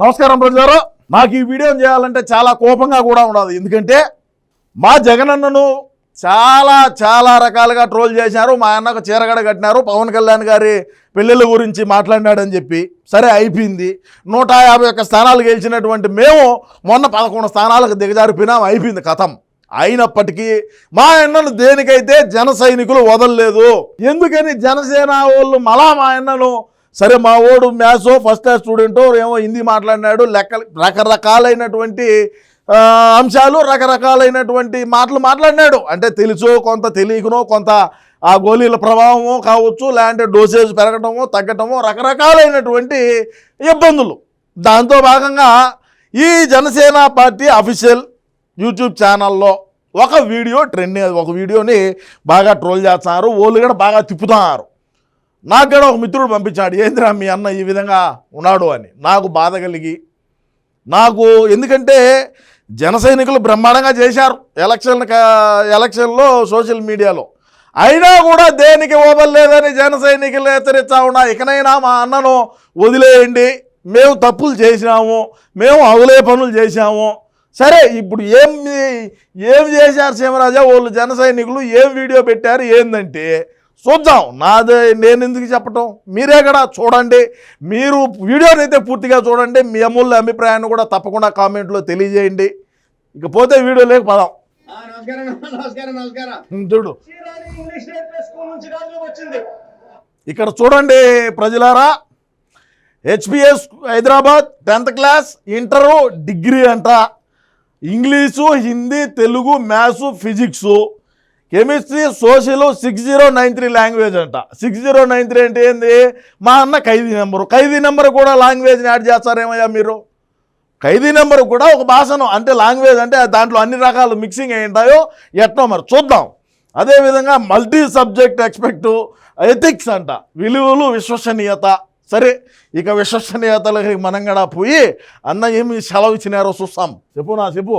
నమస్కారం ప్రజారు నాకు ఈ వీడియో చేయాలంటే చాలా కోపంగా కూడా ఉండదు ఎందుకంటే మా జగనన్నను చాలా చాలా రకాలుగా ట్రోల్ చేశారు. మా అన్నకు చీరగడ కట్టినారు. పవన్ కళ్యాణ్ గారి పెళ్ళిళ్ళ గురించి మాట్లాడినాడని చెప్పి. సరే అయిపోయింది. నూట యాభై ఒక్క స్థానాలు గెలిచినటువంటి మేము మొన్న పదకొండు స్థానాలకు దిగజారిపోయినాం. అయిపోయింది కథం. అయినప్పటికీ మా అన్నను దేనికైతే జన సైనికులు వదలలేదు ఎందుకని జనసేన వాళ్ళు మళ్ళా మా అన్నను సరే మా ఓడు మ్యాథ్స్ ఫస్ట్ క్లాస్ స్టూడెంటో ఏమో హిందీ మాట్లాడినాడు లెక్క రకరకాలైనటువంటి అంశాలు రకరకాలైనటువంటి మాటలు మాట్లాడినాడు. అంటే తెలుసో కొంత తెలియకునో కొంత ఆ గోళీల ప్రభావమో కావచ్చు లేదంటే డోసేజ్ పెరగటమో తగ్గటమో రకరకాలైనటువంటి ఇబ్బందులు. దాంతో భాగంగా ఈ జనసేన పార్టీ అఫీషియల్ యూట్యూబ్ ఛానల్లో ఒక వీడియో ట్రెండింగ్ ఒక వీడియోని బాగా ట్రోల్ చేస్తున్నారు వాళ్ళు కూడా బాగా తిప్పుతున్నారు. నాకు కూడా ఒక మిత్రుడు పంపించాడు ఏంద్రా మీ అన్న ఈ విధంగా ఉన్నాడు అని. నాకు బాధ కలిగి నాకు ఎందుకంటే జన సైనికులు బ్రహ్మాండంగా చేశారు ఎలక్షన్ ఎలక్షన్లో సోషల్ మీడియాలో. అయినా కూడా దేనికి వదలలేదని జన సైనికులు హెచ్చరిస్తా ఉన్నా ఇకనైనా మా అన్నను వదిలేయండి. మేము తప్పులు చేసినాము మేము అవలే పనులు చేశాము. సరే ఇప్పుడు ఏం ఏం చేశారు సీమరాజా వాళ్ళు జన సైనికులు ఏం వీడియో పెట్టారు? ఏందంటే చూద్దాం. నాదే నేను ఎందుకు చెప్పటం? మీరే కూడా చూడండి. మీరు వీడియోని అయితే పూర్తిగా చూడండి. మీ అమూల్య అభిప్రాయాన్ని కూడా తప్పకుండా కామెంట్లో తెలియజేయండి. ఇకపోతే వీడియో లేక పదాం. చూడు. ఇక్కడ చూడండి ప్రజలారా. HPS Hyderabad tenth class inter degree అంట. English Hindi Telugu maths physics. Chemistry social six zero nine three language అంట. సిక్స్ జీరో నైన్ త్రీ అంటే ఏంది? మా అన్న ఖైదీ నెంబరు. ఖైదీ నెంబర్ కూడా లాంగ్వేజ్ని యాడ్ చేస్తారేమయ్యా మీరు? ఖైదీ నెంబర్ కూడా ఒక భాషను అంటే లాంగ్వేజ్ అంటే దాంట్లో అన్ని రకాలు మిక్సింగ్ అయి ఉంటాయో ఎట్నో మరి చూద్దాం. అదేవిధంగా మల్టీ సబ్జెక్ట్ ఎక్స్పెక్ట్ ఎథిక్స్ అంట. విలువలు విశ్వసనీయత. సరే ఇక విశ్వసనీయతలకి మనం కూడా పోయి అన్న ఏమి సెలవు ఇచ్చినారో చూస్తాం. చెప్పు నా చెప్పు.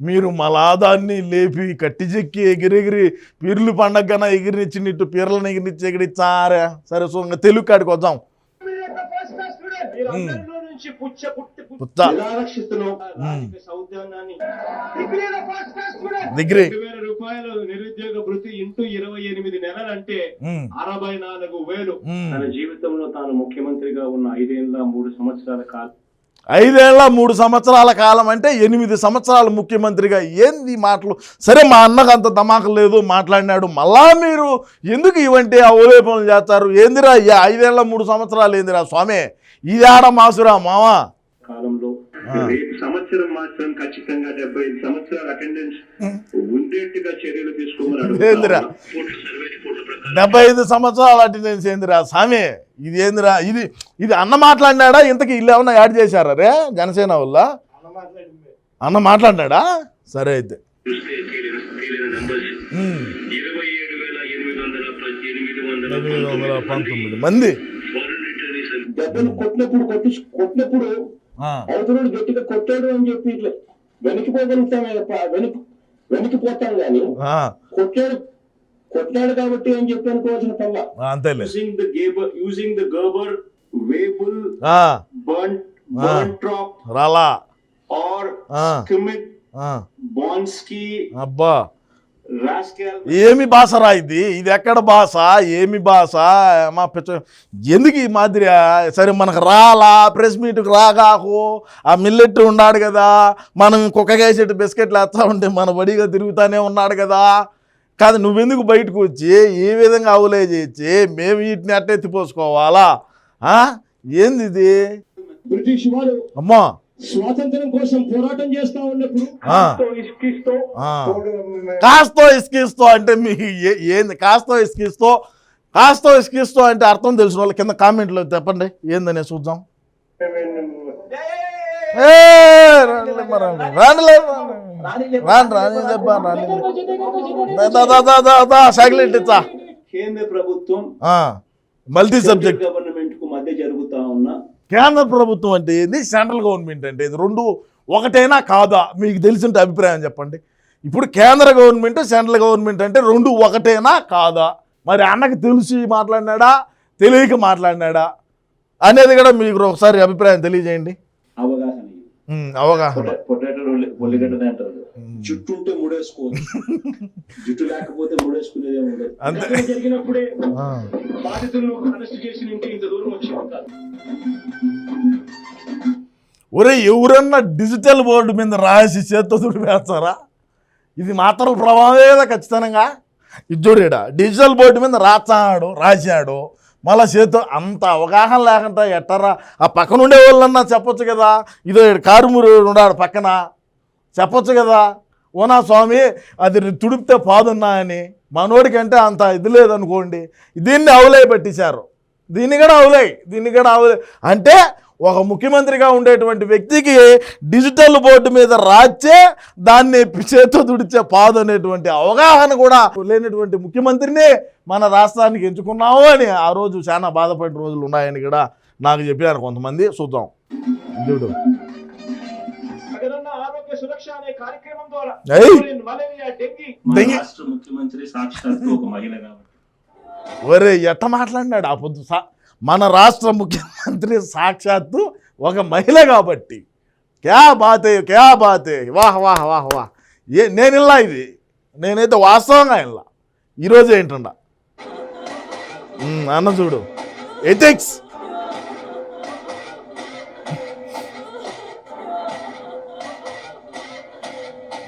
మీరు మలాదాన్ని లేపి కట్టి చెక్కి ఎగిరెగిరి పీర్లు పండగన ఎగిరినిచ్చినట్టు పీర్లను ఎగిరినిచ్చి ఎగిరిచ్చారా సరే సో ఇంకా తెలుగు కాడికి వద్దాం. రూపాయలు నిరుద్యోగ భృతి ఇంటూ ఇరవై ఎనిమిది నెలలంటే ఉమ్, అరవై నాలుగు వేలు. తన జీవితంలో తాను ముఖ్యమంత్రిగా ఉన్న ఐదేళ్ళ మూడు సంవత్సరాల కాలం ఐదేళ్ళ మూడు సంవత్సరాల కాలం అంటే ఎనిమిది సంవత్సరాలు ముఖ్యమంత్రిగా. ఏంది మాటలు? సరే మా అన్నకు అంత దమాకు లేదు మాట్లాడినాడు. మళ్ళా మీరు ఎందుకు ఇవంటే అవలేపనలు చేస్తారు? ఏందిరా ఈ ఐదేళ్ళ మూడు సంవత్సరాలు ఏందిరా స్వామి? ఇది ఆడ మాసురా మావా? రేపు సంవత్సరం మాత్రం ఖచ్చితంగా డెబ్బై ఐదు సంవత్సరాల అటెండెన్స్ ఉండేట్టుగా చర్యలు తీసుకోమని ప్రకారం. డెబ్బై ఐదు సంవత్సరాలు అటెండెన్స్ ఏందిరా? స్వామి ఇది ఏందిరా? ఇది ఇది అన్న మాట్లాడినాడా? ఇంతకి ఇల్లు ఏమన్నా యాడ్ చేశారా రే జనసేన వల్ల? అన్న మాట్లాడినాడా? సరే అయితే. ఎనిమిది వందల పంతొమ్మిది మంది. కొట్టినప్పుడు కొట్టి కొట్టినప్పుడు ఆ, అవతలుడు గట్టిగా కొట్టాడు అని చెప్పి ఇట్లా వెనక్కిపోగలుగుతామే తప్ప వెనక్కి వెనక్కిపోతాం గాని ఆ, కొట్టాడు కొట్టాడు కాబట్టి అని చెప్పి అనుకోవాల్సిన పల్ల using the Gerber Weibull ఆ, burnt Ah. burnt drop రాలా. or ఆ, Schmidt ఆ, Bonsky అబ్బా. ఏమి భాషరా ఇది? ఇది ఎక్కడ భాష? ఏమి భాష? మా పిచ్చ ఎందుకు ఈ మాదిరి? సరే మనకు రాలా ప్రెస్ మీట్కి రాగాకు ఆ మిల్లెట్ ఉన్నాడు కదా మనం కుక్కకేసేటి బిస్కెట్లు వేస్తా ఉంటే మన బడిగా తిరుగుతానే ఉన్నాడు కదా. కాదు నువ్వెందుకు బయటకు వచ్చి ఏ విధంగా అవులే చేసి మేము వీటిని అట్ట ఎత్తిపోసుకోవాలా ఆ? ఏంది ఇది? అమ్మా! స్వాతంత్రం కోసం పోరాటం చేస్తా ఉన్నప్పుడు కాస్తో ఇస్కిస్తో. అంటే మీ ఏంది? కాస్తో ఇస్కిస్తో? కాస్తో ఇస్కిస్తో అంటే అర్థం తెలిసిన వాళ్ళు కింద కామెంట్లో చెప్పండి. ఏందనే చూద్దాం. సైకిల్ ఇచ్చా. Multi subject. కేంద్ర ప్రభుత్వం అంటే ఏంది? సెంట్రల్ గవర్నమెంట్ అంటే ఇది రెండు ఒకటైనా కాదా? మీకు తెలిసిన అభిప్రాయం చెప్పండి. ఇప్పుడు కేంద్ర గవర్నమెంట్ సెంట్రల్ గవర్నమెంట్ అంటే రెండు ఒకటేనా కాదా? మరి అన్నకి తెలిసి మాట్లాడినాడా? తెలియక మాట్లాడినాడా? అనేది కూడా మీకు ఒకసారి అభిప్రాయం తెలియజేయండి. అవగాహన జుట్టు ఉంటే జుట్టు లేకపోతే ముడేసుకునేదే ఉండదు. అంతే. బాధితులను అరెస్ట్ చేసి ఉంటే ఇంత దూరం వచ్చి ఉంటారు. ఒరే ఎవరన్నా డిజిటల్ బోర్డు మీద రాసి చేత్తో వేస్తారా? ఇది మాత్రం ప్రభావమే కదా ఖచ్చితంగా. ఇజ్జుడేడ డిజిటల్ బోర్డు మీద రాచాడు రాశాడు. మళ్ళా చేత్తో అంత అవగాహన లేకుండా ఎట్టరా ఆ పక్కన ఉండే వాళ్ళన్నా చెప్పొచ్చు కదా. ఇదో ఈడ కారుమూరు ఉన్నాడు పక్కన. చెప్పొచ్చు కదా. ఓనా స్వామి అది తుడిపితే పాదున్నా అని. మనోడికంటే అంత ఇది లేదనుకోండి దీన్ని అవులై పెట్టించారు. దీన్ని కూడా అవులై దీన్ని కూడా అవులై అంటే ఒక ముఖ్యమంత్రిగా ఉండేటువంటి వ్యక్తికి డిజిటల్ బోర్డు మీద రాచే దాన్ని చేతితో తుడిచే పాదు అనేటువంటి అవగాహన కూడా లేనటువంటి ముఖ్యమంత్రిని మన రాష్ట్రానికి ఎంచుకున్నాము అని ఆ రోజు చాలా బాధపడిన రోజులు ఉన్నాయని కూడా నాకు చెప్పారు కొంతమంది. చూద్దాం. చూడు ముఖ్యమంత్రి సాక్షాత్తు ఒక మహిళ కాబట్టి. ఒరే ఎట్ట మాట్లాడినాడు ఆ పొద్దు సా మన రాష్ట్ర ముఖ్యమంత్రి సాక్షాత్తు ఒక మహిళ కాబట్టి. క్యా బాతే క్యా బాతే. వాహ్ వాహ్ వాహ్ వాహ్. ఏ నేను ఇల్లా ఇది. నేనైతే వాస్తవంగా ఇల్లా. ఈరోజు ఏంటండ? అన్న చూడు. ఎథిక్స్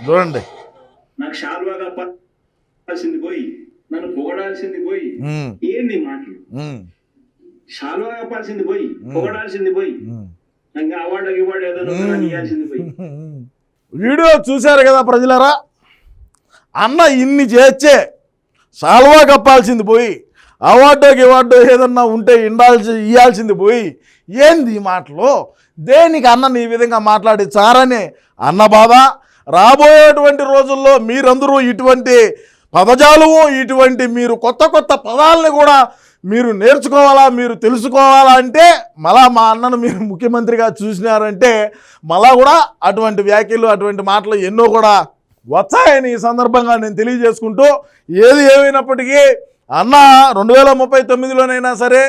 చూడండి. నాకు షాల్వాగా పడాల్సింది పోయి నన్ను పొగడాల్సింది పోయి ఏంది మాటలు? షాల్వా కప్పాల్సింది పోయి పొగడాల్సింది పోయి. ఇంకా అవార్డు అని ఇవ్వాల్సింది పోయి. వీడియో చూశారు కదా ప్రజలరా? అన్న ఇన్ని చేర్చే సాల్వా కప్పాల్సింది పోయి అవార్డు అవార్డు ఏదన్నా ఉంటే ఇండాల్సి ఇవ్వాల్సింది పోయి ఏంది ఈ మాటలు? దేనికి అన్న ఈ విధంగా మాట్లాడిచ్చారని అన్న బాధ? రాబోయేటువంటి రోజుల్లో మీరందరూ ఇటువంటి పదజాలము ఇటువంటి మీరు కొత్త కొత్త పదాలని కూడా మీరు నేర్చుకోవాలా మీరు తెలుసుకోవాలా అంటే మళ్ళా మా అన్నను మీరు ముఖ్యమంత్రిగా చూసినారంటే మళ్ళా కూడా అటువంటి వ్యాఖ్యలు అటువంటి మాటలు ఎన్నో కూడా వచ్చాయని ఈ సందర్భంగా నేను తెలియజేసుకుంటూ ఏది ఏమైనప్పటికీ అన్న రెండు వేల ముప్పై తొమ్మిదిలోనైనా సరే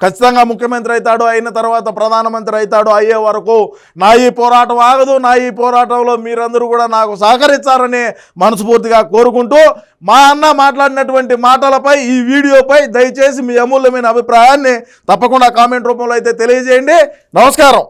ఖచ్చితంగా ముఖ్యమంత్రి అవుతాడు అయిన తర్వాత ప్రధానమంత్రి అవుతాడు అయ్యే వరకు నా ఈ పోరాటం ఆగదు నా ఈ పోరాటంలో మీరందరూ కూడా నాకు సహకరించారని మనస్ఫూర్తిగా కోరుకుంటూ మా అన్న మాట్లాడినటువంటి మాటలపై ఈ వీడియోపై దయచేసి మీ అమూల్యమైన అభిప్రాయాన్ని తప్పకుండా కామెంట్ రూపంలో అయితే తెలియజేయండి. నమస్కారం.